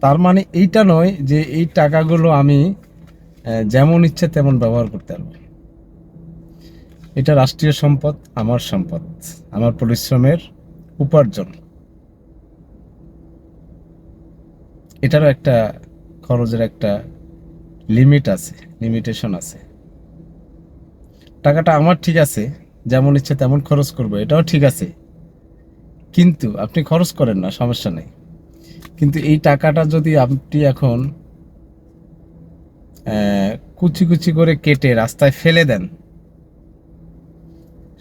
তার মানে এইটা নয় যে এই টাকাগুলো আমি যেমন ইচ্ছে তেমন ব্যবহার করতে পারব। এটা রাষ্ট্রীয় সম্পদ, আমার সম্পদ, আমার পরিশ্রমের উপার্জন। এটারও একটা খরচের একটা লিমিট আছে লিমিটেশন আছে। টাকাটা আমার ঠিক আছে, যেমন ইচ্ছে তেমন খরচ করব, এটাও ঠিক আছে। কিন্তু আপনি খরচ করেন না, সমস্যা নেই। কিন্তু এই টাকাটা যদি আপনি এখন কুচি কুচি করে কেটে রাস্তায় ফেলে দেন,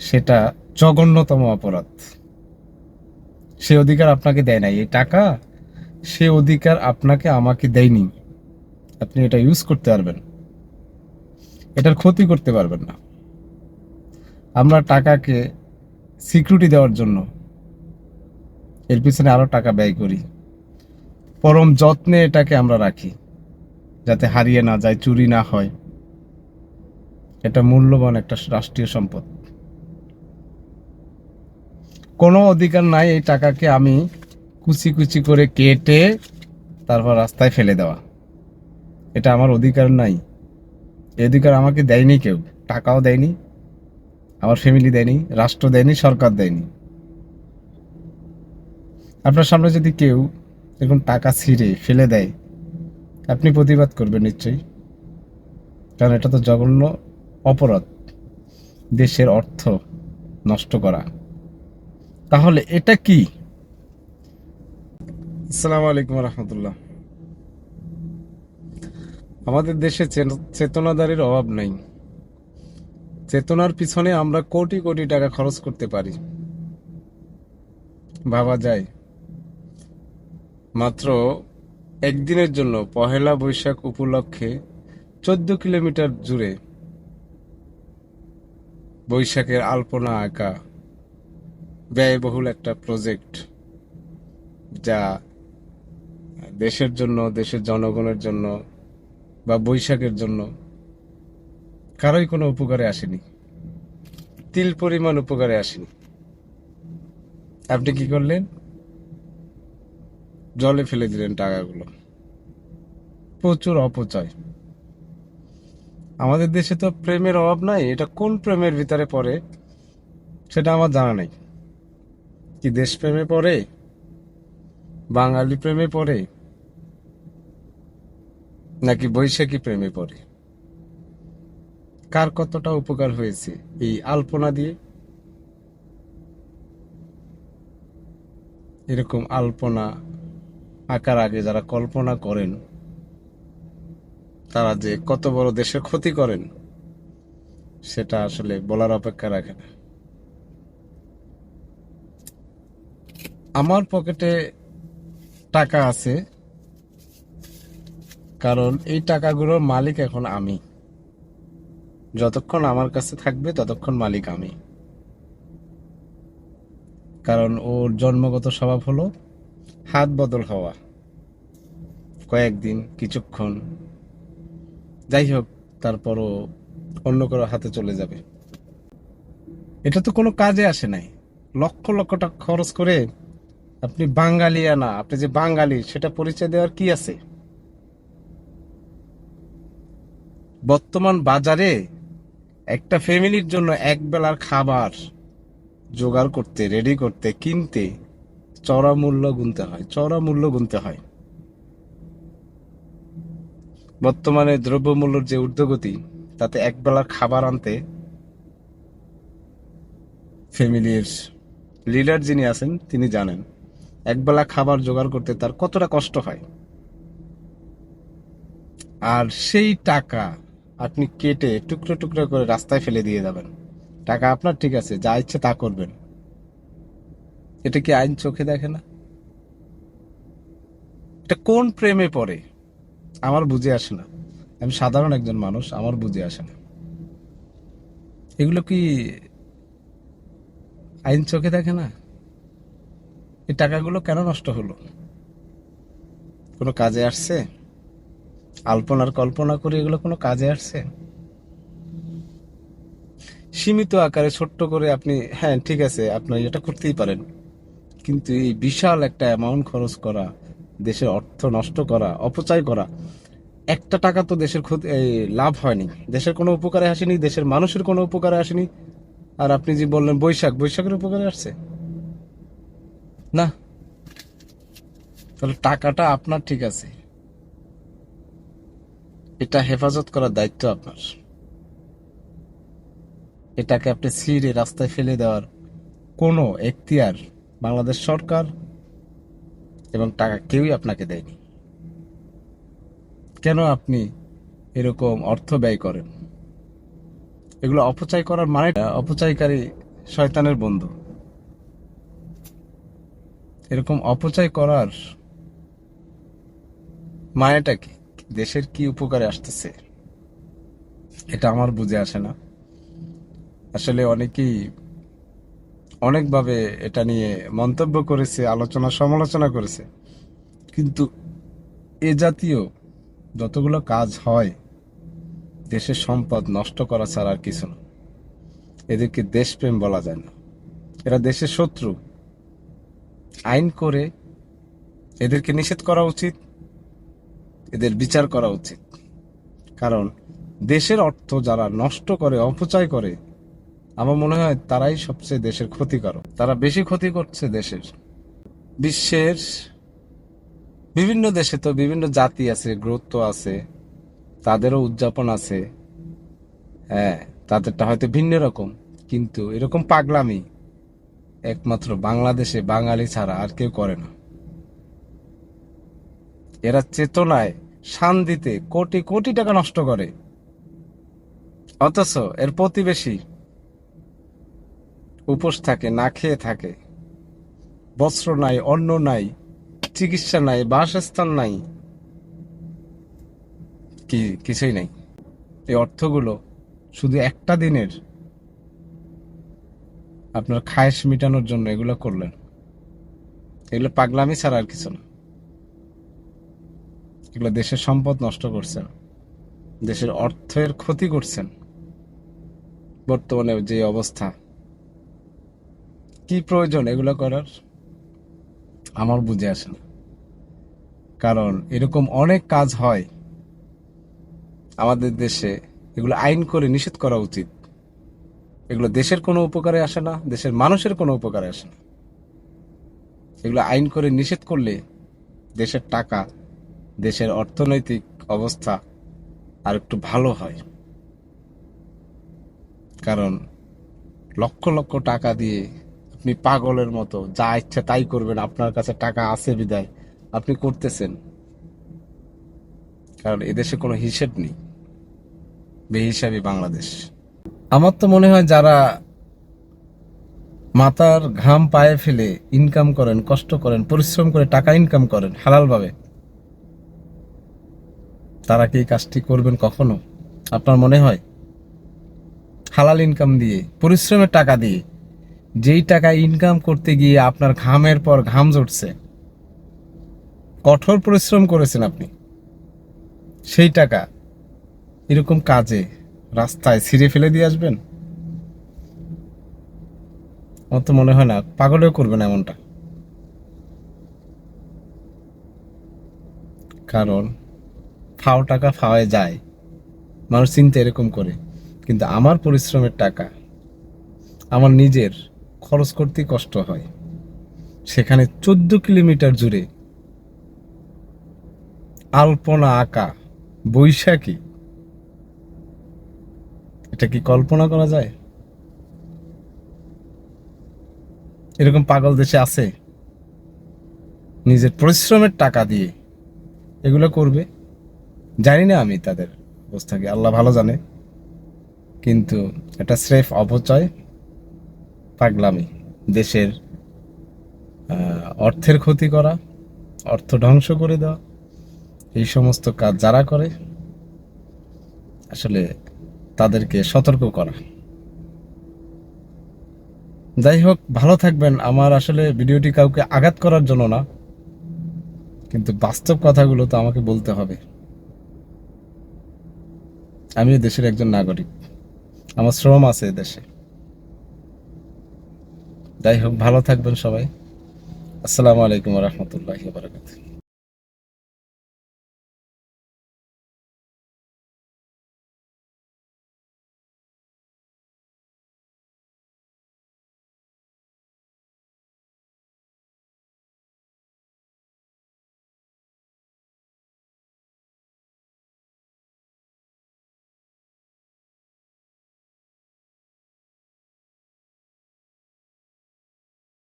সেটা জঘন্যতম অপরাধ। সে অধিকার আপনাকে দেয় নাই। এই টাকা সে অধিকার আপনাকে, আমাকে দেয়নি। আপনি এটা ইউজ করতে পারবেন। এটার ক্ষতি করতে পারবেন না। আমরা টাকাকে সিকিউরিটি দেওয়ার জন্য এর পিছনে আরও টাকা ব্যয় করি। পরম যত্নে এটাকে আমরা রাখি, যাতে হারিয়ে না যায়, চুরি না হয়। এটা মূল্যবান একটা রাষ্ট্রীয় সম্পদ। কোনো অধিকার নাই এই টাকাকে আমি কুচি কুচি করে কেটে তারপর রাস্তায় ফেলে দেওয়া। এটা আমার অধিকার নাই। এই অধিকার আমাকে দেয়নি কেউ। টাকাও দেয়নি, আমার ফ্যামিলি দেয়নি, রাষ্ট্র দেয়নি, সরকার দেয়নি। আপনার সামনে যদি কেউ এরকম টাকা ছিঁড়ে ফেলে দেয়। আপনি প্রতিবাদ করবেন নিশ্চয়ই। কারণ এটা তো জঘন্য অপরাধ। দেশের অর্থ নষ্ট করা। তাহলে এটা কি? আসসালামু আলাইকুম রহমতুল্লাহ। আমাদের দেশে চেতনাদারির অভাব নেই। চেতনার পিছনে আমরা কোটি কোটি টাকা খরচ করতে পারি। ভাবা যায়। মাত্র একদিনের জন্য পহেলা বৈশাখ উপলক্ষে চোদ্দ কিলোমিটার জুড়ে বৈশাখের আলপনা আঁকা ব্যয়বহুল একটা প্রজেক্ট যা দেশের জন্য, দেশের জনগণের জন্য বা বৈশাখের জন্য কারোই কোনো উপকারে আসেনি। তিল পরিমাণ উপকারে আসেনি। আপনি কি করলেন? জলে ফেলে দিলেন টাকাগুলো। প্রচুর অপচয়। আমাদের দেশে তো প্রেমের অভাব নাই, এটা কোন প্রেমের ভিতরে পড়ে সেটা আমার জানা নেই। কি দেশপ্রেমে পড়ে, বাঙালি প্রেমে পড়ে, নাকি বৈশাখী প্রেমে পড়ে? কার কতটা উপকার হয়েছে এই আলপনা দিয়ে? এরকম আলপনা আঁকার আগে যারা কল্পনা করেন, তারা যে কত বড় দেশের ক্ষতি করেন, সেটা আসলে বলার অপেক্ষা রাখে না। আমার পকেটে টাকা আছে, কারণ এই টাকাগুলোর মালিক এখন আমি। যতক্ষণ আমার কাছে থাকবে, ততক্ষণ মালিক আমি। কারণ ওর জন্মগত স্বভাব হলো হাত বদল হওয়া, কয়েকদিন, কিছুক্ষণ, যাই হোক, তারপরও অন্য কারও হাতে চলে যাবে। এটা তো কোনো কাজে আসে নাই। লক্ষ লক্ষ টাকা খরচ করে আপনি বাঙালিয়া না, আপনি যে বাঙালি, সেটা পরিচয় দেওয়ার কি আছে? বর্তমান বাজারে একটা ফ্যামিলির জন্য এক বেলার খাবার জোগাড় করতে রেডি করতে, কিনতে চড়া মূল্য গুনতে হয়, চড়া মূল্য গুনতে হয়। বর্তমানে দ্রব্যমূল্যের যে ঊর্ধ্বগতি, তাতে এক বেলার খাবার আনতে ফ্যামিলির লিডার যিনি আছেন, তিনি জানেন একবেলা খাবার জোগাড় করতে তার কতটা কষ্ট হয়। আর সেই টাকা আপনি কেটে টুকরো টুকরো করে রাস্তায় ফেলে দিয়ে যাবেন। টাকা আপনার ঠিক আছে, যা ইচ্ছে তা করবেন। এটা কি আইন চোখে দেখে না? এটা কোন প্রেমে পড়ে? আমার বুঝে আসে না। আমি সাধারণ একজন মানুষ, আমার বুঝে আসে না। এগুলো কি আইন চোখে দেখে না? এই টাকাগুলো কেন নষ্ট হলো? কোনো কাজে আসছে? আলপনার কল্পনা করে এগুলো কোনো কাজে আসছে? সীমিত আকারে ছোট্ট করে আপনি হ্যাঁ ঠিক আছে, আপনি এটা করতেই পারেন। কিন্তু এই বিশাল একটা অ্যামাউন্ট খরচ করা, দেশের অর্থ নষ্ট করা, অপচয় করা, একটা টাকা তো দেশের ক্ষতি লাভ হয়নি। দেশের কোনো উপকারে আসেনি, দেশের মানুষের কোনো উপকারে আসেনি। আর আপনি যে বললেন বৈশাখ, বৈশাখের উপকারে আসছে? না। তাহলে টাকাটা আপনার ঠিক আছে। এটা হেফাজত করার দায়িত্ব আপনার। এটাকে আপনি ছিঁড়ে রাস্তায় ফেলে দেওয়ার কোনো এখতিয়ার বাংলাদেশ সরকার এবং টাকা কেউই আপনাকে দেয়নি। কেন আপনি এরকম অর্থ ব্যয় করেন? এগুলো অপচয় করার মানে অপচয়কারী শয়তানের বন্ধু। এরকম অপচয় করার মানেটা কি? দেশের কি উপকারে আসতেছে? এটা আমার বুঝে আসে না। আসলে অনেকেই অনেকভাবে এটা নিয়ে মন্তব্য করেছে, আলোচনা, সমালোচনা করেছে। কিন্তু এ জাতীয় যতগুলো কাজ হয়, দেশের সম্পদ নষ্ট করা ছাড়া আর কিছু না। এদেরকে দেশপ্রেম বলা যায় না। এরা দেশের শত্রু। আইন করে এদেরকে নিষেধ করা উচিত, এদের বিচার করা উচিত। কারণ দেশের অর্থ যারা নষ্ট করে, অপচয় করে আমার মনে হয় তারাই সবচেয়ে দেশের ক্ষতিকারক। তারা বেশি ক্ষতি করছে দেশের। বিশ্বের বিভিন্ন দেশে তো বিভিন্ন জাতি আছে গুরুত্ব আছে, তাদেরও উদযাপন আছে। হ্যাঁ তাদেরটা হয়তো ভিন্ন রকম, কিন্তু এরকম পাগলামি একমাত্র বাংলাদেশে বাঙালি ছাড়া আর কেউ করে না। এরা চেতনায় শান্তিতে কোটি কোটি টাকা নষ্ট করে। অথচ এর প্রতিবেশী উপোস থাকে, না খেয়ে থাকে। বস্ত্র নাই, অন্ন নাই, চিকিৎসা নাই, বাসস্থান নাই। কি, কিছুই নাই। এই অর্থগুলো শুধু একটা দিনের আপনার খায়েশ মিটানোর জন্য এগুলো করলেন। এগুলো পাগলামি ছাড়া আর কিছু না। এগুলো দেশের সম্পদ নষ্ট করছেন। দেশের অর্থের ক্ষতি করছেন। বর্তমানে যে অবস্থা। কি প্রয়োজন এগুলো করার? আমার বুঝে আসে না। কারণ এরকম অনেক কাজ হয় আমাদের দেশে, এগুলো আইন করে নিষেধ করা উচিত। এগুলো দেশের কোনো উপকারে আসে না, দেশের মানুষের কোনো উপকারে আসে না। এগুলো আইন করে নিষেধ করলে দেশের টাকা, দেশের অর্থনৈতিক অবস্থা আর একটু ভালো হয়। কারণ লক্ষ লক্ষ টাকা দিয়ে আপনি পাগলের মতো, যা ইচ্ছা তাই করবেন, আপনার কাছে টাকা আছে বিদায়। আপনি করতেছেন। কারণ এদেশে কোনো হিসেব নেই। বেহিসাবি বাংলাদেশ। আমার তো মনে হয় যারা মাথার ঘাম পায়ে ফেলে ইনকাম করেন, কষ্ট করেন, পরিশ্রম করে টাকা ইনকাম করেন, হালালভাবে, তারা কি এই কাজটি করবেন কখনো? আপনার মনে হয়? হালাল ইনকাম দিয়ে, পরিশ্রমের টাকা দিয়ে যেই টাকা ইনকাম করতে গিয়ে আপনার ঘামের পর ঘাম জড়ছে কঠোর পরিশ্রম করেছেন আপনি, সেই টাকা এরকম কাজে, রাস্তায় ছিঁড়ে ফেলে দিয়ে আসবেন? আমার তো মনে হয় না, পাগলেও করবেন এমনটা। কারণ, ফাও টাকা ফাওয়ায় যায়, মানুষ চিন্তা এরকম করে, কিন্তু আমার পরিশ্রমের টাকা, আমার নিজের খরচ করতে কষ্ট হয়। সেখানে চোদ্দ কিলোমিটার জুড়ে আলপনা আঁকা, বৈশাখী। এটা কি কল্পনা করা যায়? এরকম পাগল দেশে আছে। নিজের পরিশ্রমের টাকা দিয়ে এগুলো করবে। জানি না আমি তাদের অবস্থাকে আল্লাহ ভালো জানে। কিন্তু এটা স্রেফ অপচয়। পাগলামি, দেশের অর্থের ক্ষতি করা, অর্থ ধ্বংস করে দেওয়া, এই সমস্ত কাজ যারা করে, আসলে তাদেরকে সতর্ক করা। যাই হোক, ভালো থাকবেন। আমার আসলে ভিডিওটি কাউকে আঘাত করার জন্য না, কিন্তু বাস্তব কথাগুলো তো আমাকে বলতে হবে। আমিও দেশের একজন নাগরিক। আমার শ্রম আছে দেশে। যাই হোক ভালো থাকবেন সবাই। আসসালামু আলাইকুম রহমতুল্লাহ বারকাতুহ।